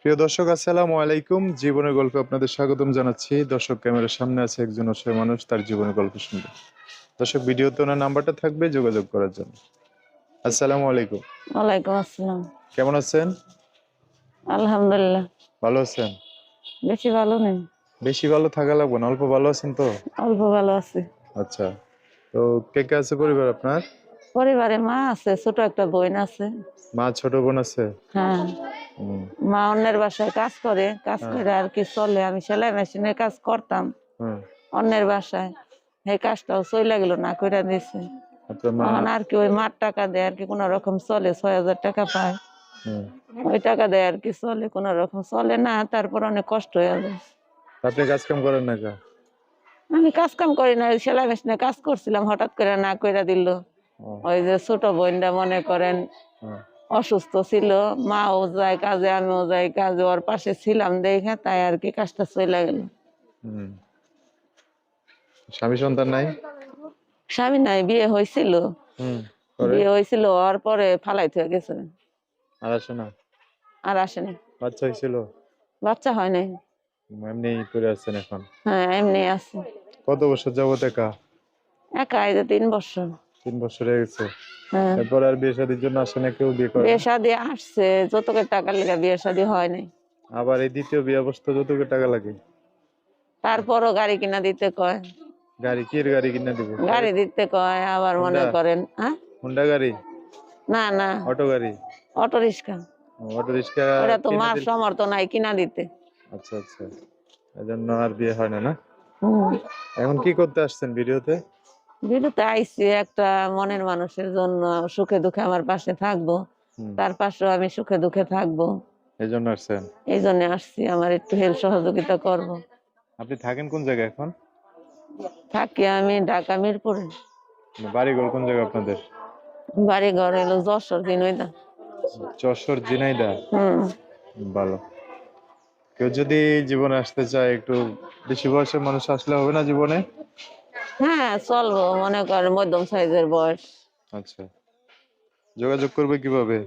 প্রিয় দর্শক আসসালামু আলাইকুম। জীবনের গল্পে আপনাদের স্বাগতম জানাচ্ছি। দর্শক ক্যামেরার সামনে আছে একজন অসহায় মানুষ তার জীবনের গল্প শুনবে দর্শক ভিডিওতে ওনার নাম্বারটা থাকবে যোগাযোগ করার জন্য। আসসালামু আলাইকুম। ওয়ালাইকুম আসসালাম। কেমন আছেন? আলহামদুলিল্লাহ। ভালো আছেন? বেশি ভালো নেই। বেশি ভালো থাকা লাগবে না অল্প ভালো আছেন তো? অল্প ভালো আছে। আচ্ছা। তো কে কে আছে পরিবার আপনার? পরিবারে মা আছে ছোট একটা বোন আছে। মা ছোট বোন আছে? হ্যাঁ। মা অন্যের বাসায় কাজ করে কাজ হ্যাঁ। করে আর কি চলে। আমি সেলাই মেশিনের কাজ করতাম। অন্যের বাসায়। এই কাজটাও চলে গেল না কইরা দিছে। আর কি ওই মার টাকা দেয় আর কি কোন রকম চলে ছয় হাজার টাকা পায়। ওই টাকা দেয় আর কি চলে কোন রকম চলে না তারপর অনেক কষ্ট হয়ে যায় আপনি কাজ কাম করেন না আমি কাজ কাম করি না সেলাই মেশিনে কাজ করছিলাম হঠাৎ করে না কইরা দিল। ওই যে ছোট বোনটা মনে করেন। অসুস্থ ছিল মাও যায় কাজে আমিও যাই কাজে ওর পাশে ছিলাম দেখে তাই আর কি কাজটা চলে গেল। স্বামী সন্তান নাই? স্বামী নাই বিয়ে হয়েছিল হুম বিয়ে হয়েছিল ওর পরে ফালাই থেকে গেছে। আর আসে না? আর আসেনি বাচ্চা হয়েছিল বাচ্চা হয় নাই। এমনি করে আছেন এখন? হ্যাঁ এমনি আছে। কত বছর যাবত একা? একা এই যে তিন বছর। তিন বছর হয়ে গেছে। হ্যাঁ। তারপর আর বিয়ে শাদির জন্য আসে না কেউ বিয়ে করে বিয়ে শাদি আসছে যতকের টাকা লেগে বিয়ে শাদি হয় নাই। আবার এই দ্বিতীয় বিয়ে অবস্থা যতটুকু টাকা লাগে। তারপরও গাড়ি কিনা দিতে কয়। গাড়ি কি গাড়ি কিনে দিব? গাড়ি দিতে কয় আবার মনে করেন হ্যাঁ? হুন্ডা গাড়ি? না না। অটো গাড়ি? Auto rickshaw. অটো রিক্সা ওরা তো মার সমর্থ নাই কিনা দিতে। আচ্ছা আচ্ছা। এজন্য আর বিয়ে হয় না না? এখন কি করতে আসছেন ভিডিওতে? বিরুতে আইসি একটা মনের মানুষের জন্য সুখে দুঃখে আমার পাশে থাকব। তার পাশেও আমি সুখে দুঃখে থাকব। এই জন্য আসছেন? এই জন্য আসছি আমার একটু হেল্প সহযোগিতা করব। আপনি থাকেন কোন জায়গায় এখন? থাকি আমি ঢাকা মিরপুরে। বাড়ি ঘর কোন জায়গা আপনাদের? বাড়ি ঘর এলো যশোর দিনইদা যশোর ঝিনাইদা হুম। ভালো। কেউ যদি জীবনে আসতে চায় একটু বেশি বয়সের মানুষ আসলে হবে না জীবনে? হ্যাঁ চলবো মনে করেন মধ্যম সাইজের বয়স। আচ্ছা। যোগাযোগ করবে কীভাবে?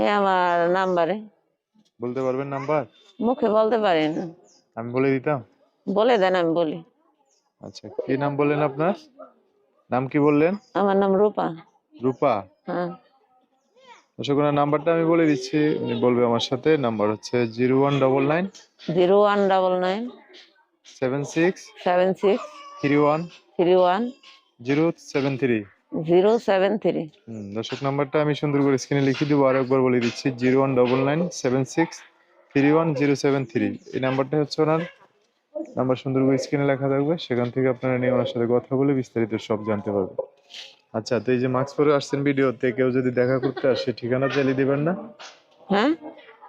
এই আমার নাম্বারে। বলতে পারবেন নাম্বার? মুখে বলতে পারি না। আমি বলে দিতাম? বলে দেন আমি বলি। আচ্ছা কি নাম বললেন আপনার? নাম কি বললেন? আমার নাম রূপা। রূপা? হ্যাঁ। দর্শক নাম্বারটা আমি বলে দিচ্ছি। উনি বলবে আমার সাথে। নাম্বার হচ্ছে zero one double nine zero one double nine seven six seven six three one three one zero seven three zero seven three দর্শক নাম্বারটা আমি সুন্দর করে স্ক্রিনে লিখে দেবো আর একবার বলে দিচ্ছি zero one double nine seven six three one zero seven three এই নাম্বারটা হচ্ছে ওনার নাম্বার সুন্দর করে স্ক্রিনে লেখা থাকবে সেখান থেকে আপনারা নিয়ে ওনার সাথে কথা বলে বিস্তারিত সব জানতে পারবেন। আচ্ছা তো এই যে মাস্ক পরে আসছেন ভিডিওতে কেউ যদি দেখা করতে আসে ঠিকানা চালিয়ে দিবেন না? হ্যাঁ?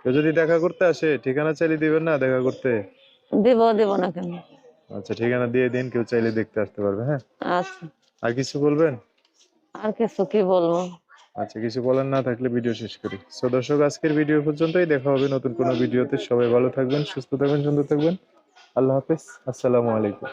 কেউ যদি দেখা করতে আসে ঠিকানা চালিয়ে দিবেন না দেখা করতে? দিব দিব না কেন? আচ্ছা ঠিকানা দিয়ে দিন কেউ চাইলে দেখতে আসতে পারবে হ্যাঁ? আচ্ছা। আর কিছু বলবেন? আর কিছু কি বলব? আচ্ছা কিছু বলেন না থাকলে ভিডিও শেষ করি। সো দর্শক আজকের ভিডিও পর্যন্তই। দেখা হবে নতুন কোনো ভিডিওতে। সবাই ভালো থাকবেন সুস্থ থাকবেন সুন্দর থাকবেন। আল্লাহ হাফেজ। আসসালামু আলাইকুম।